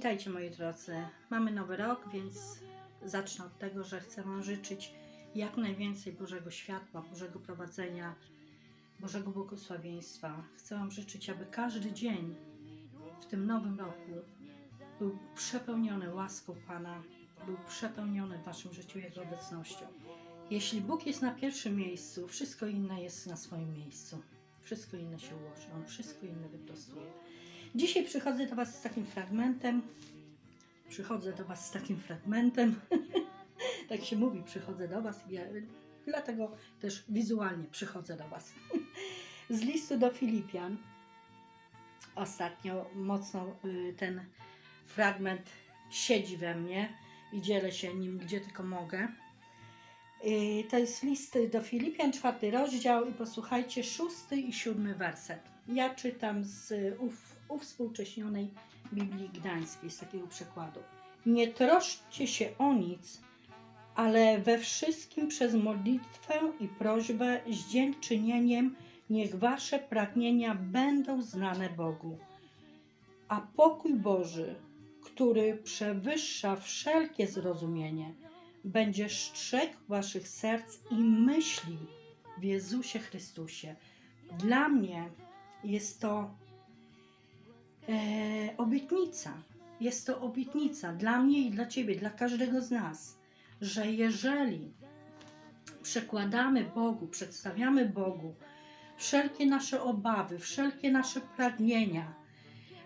Witajcie moi drodzy. Mamy nowy rok, więc zacznę od tego, że chcę Wam życzyć jak najwięcej Bożego światła, Bożego prowadzenia, Bożego błogosławieństwa. Chcę Wam życzyć, aby każdy dzień w tym nowym roku był przepełniony łaską Pana, był przepełniony w Waszym życiu Jego obecnością. Jeśli Bóg jest na pierwszym miejscu, wszystko inne jest na swoim miejscu. Wszystko inne się ułoży, On wszystko inne wyprostuje. Dzisiaj przychodzę do Was z takim fragmentem. Przychodzę do Was z takim fragmentem. tak się mówi, przychodzę do Was. Ja, dlatego też wizualnie przychodzę do Was. z listu do Filipian. Ostatnio mocno y, ten fragment siedzi we mnie i dzielę się nim gdzie tylko mogę. Y, To jest list do Filipian, czwarty rozdział i posłuchajcie, szósty i siódmy werset. Ja czytam z ów, uwspółcześnionej Biblii Gdańskiej, z takiego przekładu. Nie troszczcie się o nic, ale we wszystkim przez modlitwę i prośbę z dziękczynieniem niech wasze pragnienia będą znane Bogu. A pokój Boży, który przewyższa wszelkie zrozumienie, będzie strzegł waszych serc i myśli w Jezusie Chrystusie. Dla mnie jest to e, obietnica. Jest to obietnica dla mnie i dla ciebie, dla każdego z nas, że jeżeli przekładamy Bogu, przedstawiamy Bogu wszelkie nasze obawy, wszelkie nasze pragnienia,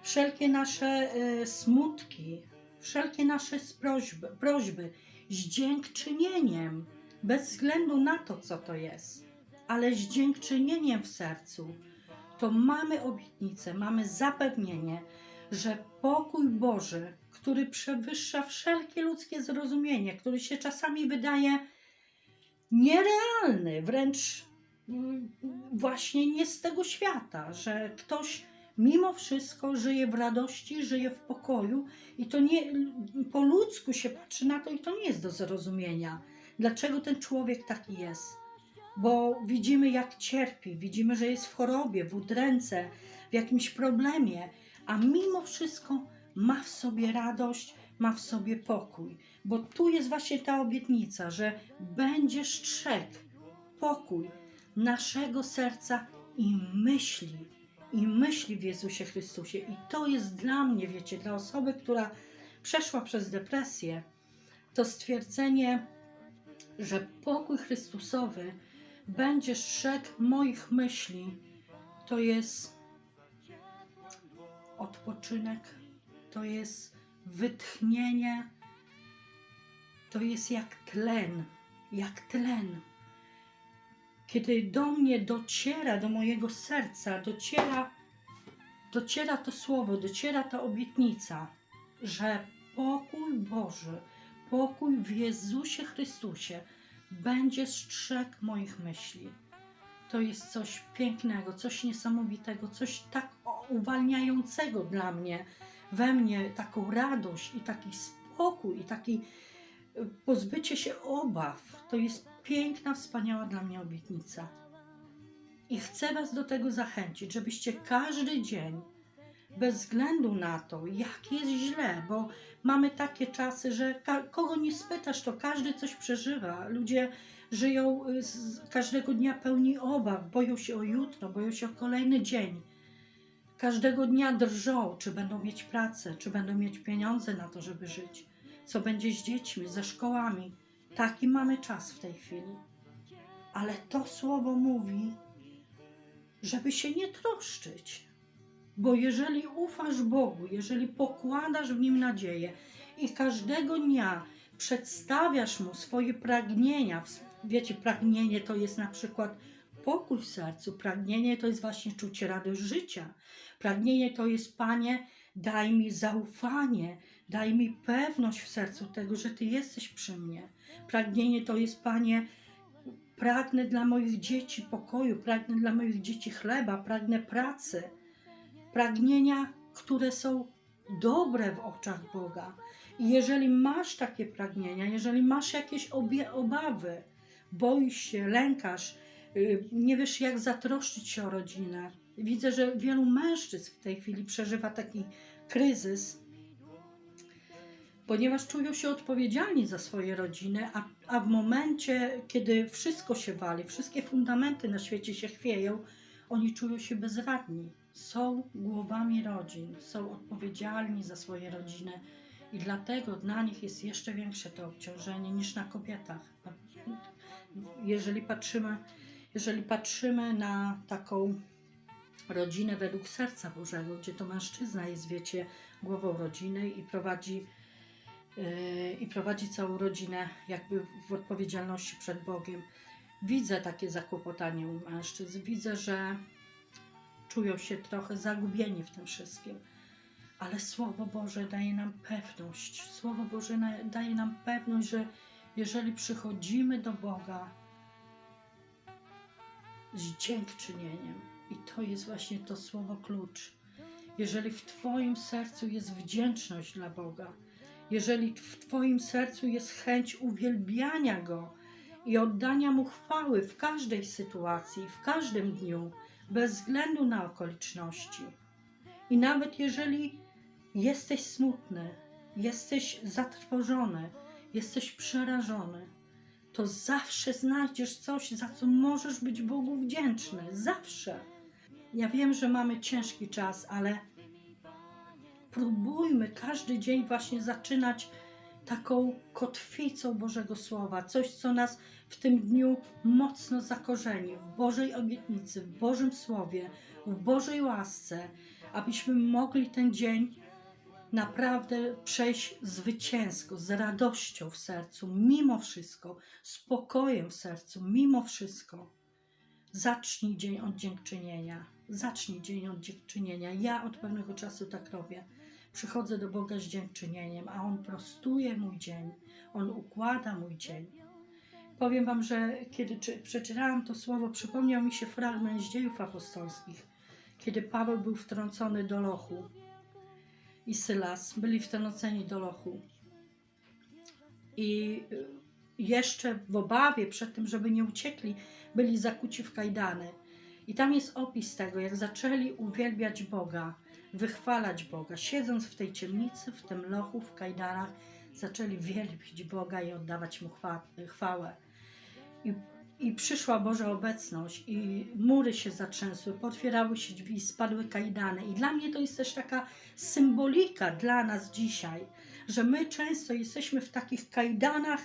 wszelkie nasze e, smutki, wszelkie nasze prośby, prośby z dziękczynieniem, bez względu na to, co to jest, ale z dziękczynieniem w sercu, to mamy obietnicę, mamy zapewnienie, że pokój Boży, który przewyższa wszelkie ludzkie zrozumienie, który się czasami wydaje nierealny, wręcz mm, właśnie nie z tego świata, że ktoś mimo wszystko żyje w radości, żyje w pokoju i to nie po ludzku się patrzy na to i to nie jest do zrozumienia. Dlaczego ten człowiek taki jest? Bo widzimy, jak cierpi, widzimy, że jest w chorobie, w udręce, w jakimś problemie, a mimo wszystko ma w sobie radość, ma w sobie pokój. Bo tu jest właśnie ta obietnica, że będzie strzeg, pokój naszego serca i myśli, i myśli w Jezusie Chrystusie. I to jest dla mnie, wiecie, dla osoby, która przeszła przez depresję, to stwierdzenie, że pokój Chrystusowy będzie strzegł moich myśli, to jest odpoczynek, to jest wytchnienie, to jest jak tlen, jak tlen. Kiedy do mnie dociera, do mojego serca, dociera, dociera to słowo, dociera ta obietnica, że pokój Boży, pokój w Jezusie Chrystusie będzie strzegł moich myśli. To jest coś pięknego, coś niesamowitego, coś tak uwalniającego dla mnie, we mnie taką radość i taki spokój, i taki y, pozbycie się obaw. To jest piękna, wspaniała dla mnie obietnica. I chcę Was do tego zachęcić, żebyście każdy dzień, bez względu na to, jak jest źle, bo mamy takie czasy, że kogo nie spytasz, to każdy coś przeżywa. Ludzie żyją y, każdego dnia pełni obaw, boją się o jutro, boją się o kolejny dzień. Każdego dnia drżą, czy będą mieć pracę, czy będą mieć pieniądze na to, żeby żyć, co będzie z dziećmi, ze szkołami. Taki mamy czas w tej chwili. Ale to słowo mówi, żeby się nie troszczyć. Bo jeżeli ufasz Bogu, jeżeli pokładasz w Nim nadzieję i każdego dnia przedstawiasz Mu swoje pragnienia, wiecie, pragnienie to jest na przykład pokój w sercu, pragnienie to jest właśnie czucie radość życia, pragnienie to jest Panie, daj mi zaufanie, daj mi pewność w sercu tego, że Ty jesteś przy mnie. Pragnienie to jest Panie, pragnę dla moich dzieci pokoju, pragnę dla moich dzieci chleba, pragnę pracy pragnienia, które są dobre w oczach Boga. I jeżeli masz takie pragnienia, jeżeli masz jakieś obie, obawy, boisz się, lękasz, y, nie wiesz jak zatroszczyć się o rodzinę. Widzę, że wielu mężczyzn w tej chwili przeżywa taki kryzys. ponieważ czują się odpowiedzialni za swoje rodziny, a, a w momencie, kiedy wszystko się wali, wszystkie fundamenty na świecie się chwieją, oni czują się bezradni. Są głowami rodzin, są odpowiedzialni za swoje rodziny i dlatego dla nich jest jeszcze większe to obciążenie niż na kobietach. Jeżeli patrzymy, jeżeli patrzymy na taką rodzinę według serca Bożego, gdzie to mężczyzna jest, wiecie, głową rodziny i prowadzi, yy, i prowadzi całą rodzinę jakby w odpowiedzialności przed Bogiem. Widzę takie zakłopotanie u mężczyzn. Widzę, że czują się trochę zagubieni w tym wszystkim. Ale Słowo Boże daje nam pewność. Słowo Boże daje nam pewność, że jeżeli przychodzimy do Boga z dziękczynieniem, i to jest właśnie to słowo klucz. Jeżeli w Twoim sercu jest wdzięczność dla Boga, jeżeli w Twoim sercu jest chęć uwielbiania Go i oddania Mu chwały w każdej sytuacji, w każdym dniu, bez względu na okoliczności. I nawet jeżeli jesteś smutny, jesteś zatrwożony, jesteś przerażony, to zawsze znajdziesz coś, za co możesz być Bogu wdzięczny. Zawsze. Ja wiem, że mamy ciężki czas, ale próbujmy każdy dzień właśnie zaczynać taką kotwicą Bożego Słowa, coś, co nas w tym dniu mocno zakorzeni, w Bożej obietnicy, w Bożym Słowie, w Bożej łasce, abyśmy mogli ten dzień naprawdę przejść zwycięsko, z radością w sercu, mimo wszystko, spokojem w sercu, mimo wszystko. Zacznij dzień od dziękczynienia. Zacznij dzień od dziękczynienia. Ja od pewnego czasu tak robię. Przychodzę do Boga z dziękczynieniem, a On prostuje mój dzień. On układa mój dzień. Powiem Wam, że kiedy czy, przeczytałam to słowo, przypomniał mi się fragment z dziejów apostolskich, kiedy Paweł był wtrącony do lochu i Sylas byli wtrąceni do lochu. I y, jeszcze w obawie przed tym, żeby nie uciekli, byli zakuci w kajdany. I tam jest opis tego, jak zaczęli uwielbiać Boga, wychwalać Boga. Siedząc w tej ciemnicy, w tym lochu, w kajdanach, zaczęli wielbić Boga i oddawać Mu chwa- chwałę. I, I przyszła Boża obecność, i mury się zatrzęsły, potwierały się drzwi, spadły kajdany. I dla mnie to jest też taka symbolika dla nas dzisiaj, że my często jesteśmy w takich kajdanach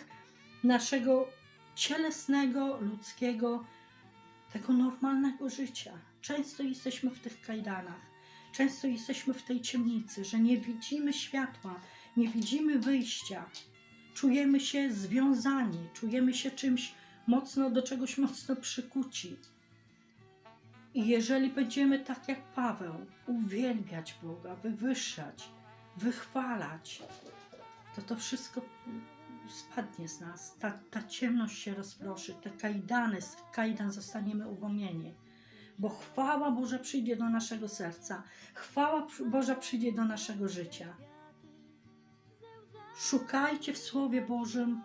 naszego cielesnego, ludzkiego, tego normalnego życia. Często jesteśmy w tych kajdanach, często jesteśmy w tej ciemnicy, że nie widzimy światła, nie widzimy wyjścia. Czujemy się związani, czujemy się czymś mocno, do czegoś mocno przykuci. I jeżeli będziemy tak jak Paweł, uwielbiać Boga, wywyższać, wychwalać, to to wszystko spadnie z nas. Ta, ta ciemność się rozproszy, te kajdany, z kajdan zostaniemy uwolnieni. Bo chwała Boża przyjdzie do naszego serca, chwała Boża przyjdzie do naszego życia. Szukajcie w Słowie Bożym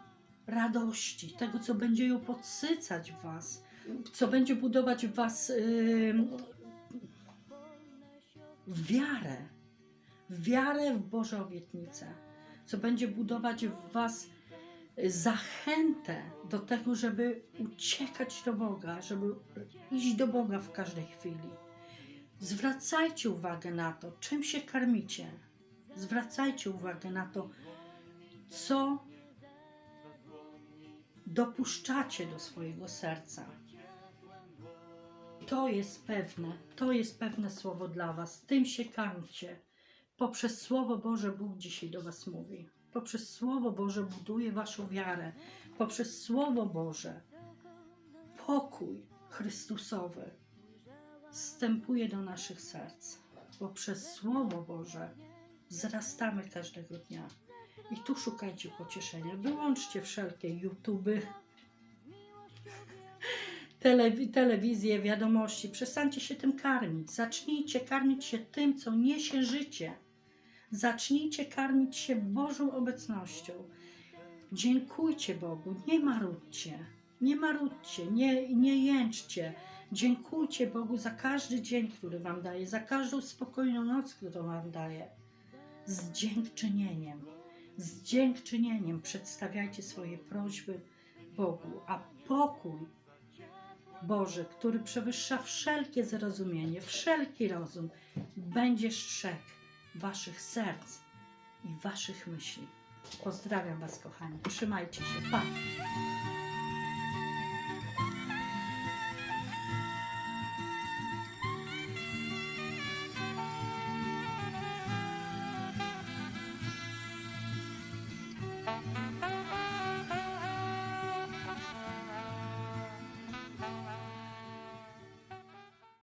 radości, tego, co będzie ją podsycać w Was, co będzie budować w Was ym, wiarę, wiarę w Boże obietnice, co będzie budować w Was zachętę do tego, żeby uciekać do Boga, żeby iść do Boga w każdej chwili. Zwracajcie uwagę na to, czym się karmicie. Zwracajcie uwagę na to, co dopuszczacie do swojego serca. To jest pewne, to jest pewne słowo dla Was. Tym się karmcie. Poprzez Słowo Boże Bóg dzisiaj do Was mówi. Poprzez Słowo Boże buduje Waszą wiarę. Poprzez Słowo Boże pokój Chrystusowy wstępuje do naszych serc. Poprzez Słowo Boże wzrastamy każdego dnia. I tu szukajcie pocieszenia. Wyłączcie wszelkie YouTuby, telewi- telewizję, wiadomości. Przestańcie się tym karmić. Zacznijcie karmić się tym, co niesie życie. Zacznijcie karmić się Bożą obecnością. Dziękujcie Bogu, nie marudźcie. Nie marudźcie, nie, nie jęczcie. Dziękujcie Bogu za każdy dzień, który Wam daje, za każdą spokojną noc, którą Wam daje. Z dziękczynieniem. z dziękczynieniem przedstawiajcie swoje prośby Bogu, a pokój Boży, który przewyższa wszelkie zrozumienie, wszelki rozum, będzie strzegł waszych serc i waszych myśli. Pozdrawiam was, kochani. Trzymajcie się. Pa!